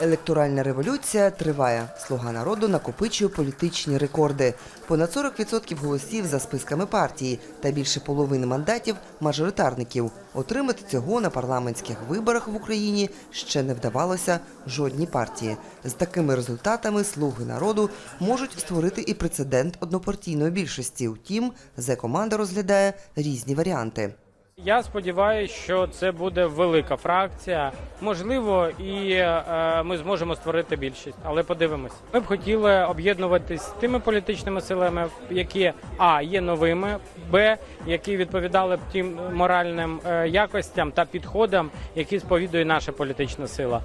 Електоральна революція триває. Слуга народу накопичує політичні рекорди. Понад 40% голосів за списками партії та більше половини мандатів мажоритарників. Отримати цього на парламентських виборах в Україні ще не вдавалося жодній партії. З такими результатами слуги народу можуть створити і прецедент однопартійної більшості. Втім, зе команда розглядає різні варіанти. Я сподіваюся, що це буде велика фракція. Можливо, і е, ми зможемо створити більшість, але подивимось. Ми б хотіли об'єднуватись з тими політичними силами, які а є новими, б які відповідали б тим моральним е, якостям та підходам, які сповідує наша політична сила.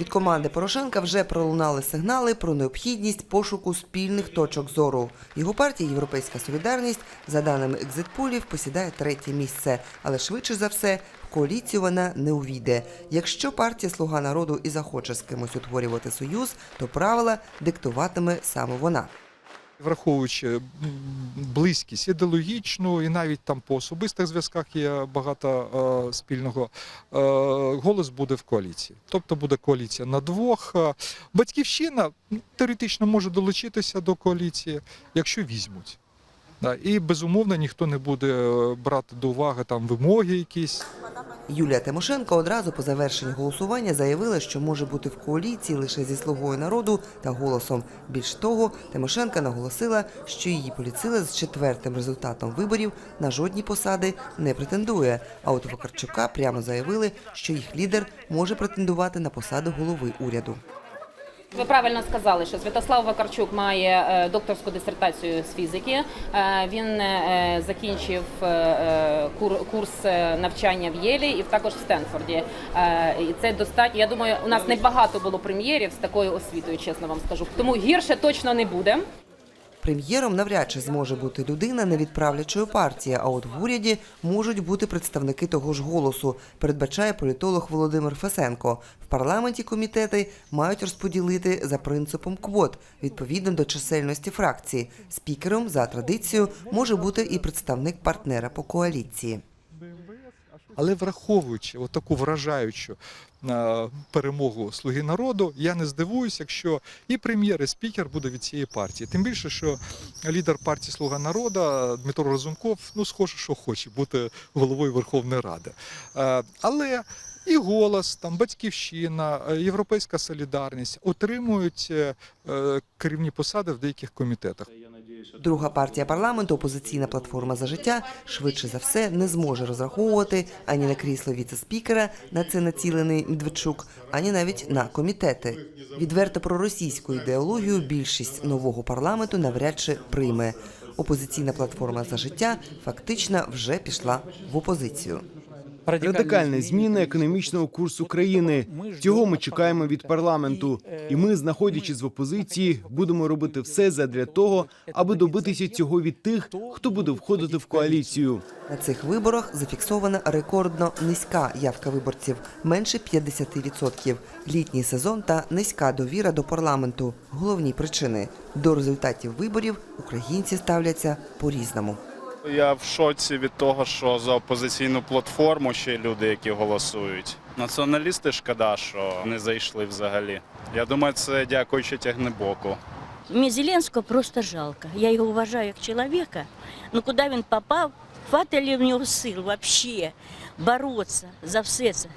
Від команди Порошенка вже пролунали сигнали про необхідність пошуку спільних точок зору. Його партія Європейська Солідарність, за даними екзитполів, посідає третє місце, але швидше за все в коаліцію вона не увійде. Якщо партія Слуга народу і захоче з кимось утворювати союз, то правила диктуватиме саме вона. Враховуючи близькість ідеологічну і навіть там по особистих зв'язках є багато е, спільного, е, голос буде в коаліції. Тобто буде коаліція на двох. Е, Батьківщина теоретично може долучитися до коаліції, якщо візьмуть. І безумовно ніхто не буде е, брати до уваги там вимоги якісь. Юлія Тимошенко одразу по завершенні голосування заявила, що може бути в коаліції лише зі слугою народу та голосом. Більш того, Тимошенко наголосила, що її поліцила з четвертим результатом виборів на жодні посади не претендує. А от Вакарчука прямо заявили, що їх лідер може претендувати на посаду голови уряду. Ви правильно сказали, що Святослав Вакарчук має е, докторську дисертацію з фізики. Е, Він е, закінчив курс навчання в Єлі і також в Стенфорді. І це достатньо. Я думаю, у нас небагато було прем'єрів з такою освітою, чесно вам скажу. Тому гірше точно не буде. Прем'єром навряд чи зможе бути людина не від правлячої партії, а от в уряді можуть бути представники того ж голосу, передбачає політолог Володимир Фесенко. В парламенті комітети мають розподілити за принципом квот відповідно до чисельності фракції. Спікером за традицією може бути і представник партнера по коаліції. Але враховуючи таку вражаючу е, перемогу Слуги народу, я не здивуюся, якщо і прем'єр, і спікер буде від цієї партії. Тим більше, що лідер партії Слуга народу Дмитро Разумков, ну схоже, що хоче бути головою Верховної Ради. Е, Але і голос, там батьківщина, е, Європейська солідарність отримують керівні посади в деяких комітетах. Друга партія парламенту, опозиційна платформа за життя, швидше за все не зможе розраховувати ані на крісло віце-спікера, на це націлений Медведчук, ані навіть на комітети. Відверто проросійську ідеологію більшість нового парламенту навряд чи прийме. Опозиційна платформа за життя фактично вже пішла в опозицію. Радикальна зміна економічного курсу країни. Цього ми чекаємо від парламенту. І ми, знаходячись в опозиції, будемо робити все задля того, аби добитися цього від тих, хто буде входити в коаліцію. На цих виборах зафіксована рекордно низька явка виборців менше 50%. Літній сезон та низька довіра до парламенту головні причини. До результатів виборів українці ставляться по-різному. Я в шоці від того, що за опозиційну платформу ще й люди, які голосують. Націоналісти шкода, що не зайшли взагалі. Я думаю, це дякуючи тягнебоку. Мені Зеленського просто жалко. Я його вважаю як чоловіка. Ну куди він попав? Хватило в нього сил вообще боротися за все це.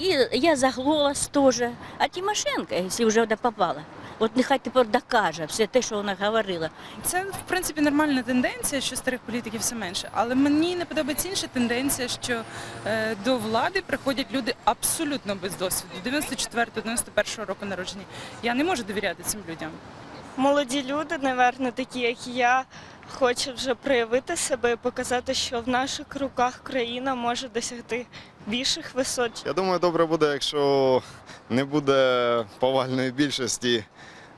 І я за голос теж. А Тимошенко, якщо вже попала, от нехай тепер докаже все те, що вона говорила. Це в принципі нормальна тенденція, що старих політиків все менше. Але мені не подобається інша тенденція, що е, до влади приходять люди абсолютно без досвіду. 94-91 року народження. Я не можу довіряти цим людям. молоді люди, напевно, такі, як я, хочуть вже проявити себе і показати, що в наших руках країна може досягти більших висот. Я думаю, добре буде, якщо не буде повальної більшості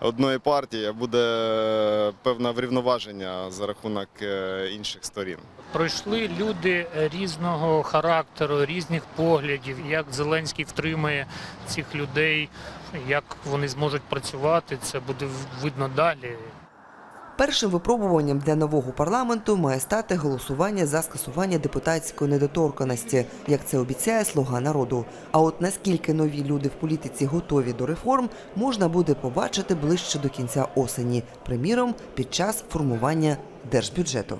одної партії, а буде певне врівноваження за рахунок е, інших сторін. Пройшли люди різного характеру, різних поглядів, як Зеленський втримає цих людей, як вони зможуть працювати. Це буде видно далі. Першим випробуванням для нового парламенту має стати голосування за скасування депутатської недоторканості, як це обіцяє слуга народу. А от наскільки нові люди в політиці готові до реформ, можна буде побачити ближче до кінця осені, приміром, під час формування держбюджету.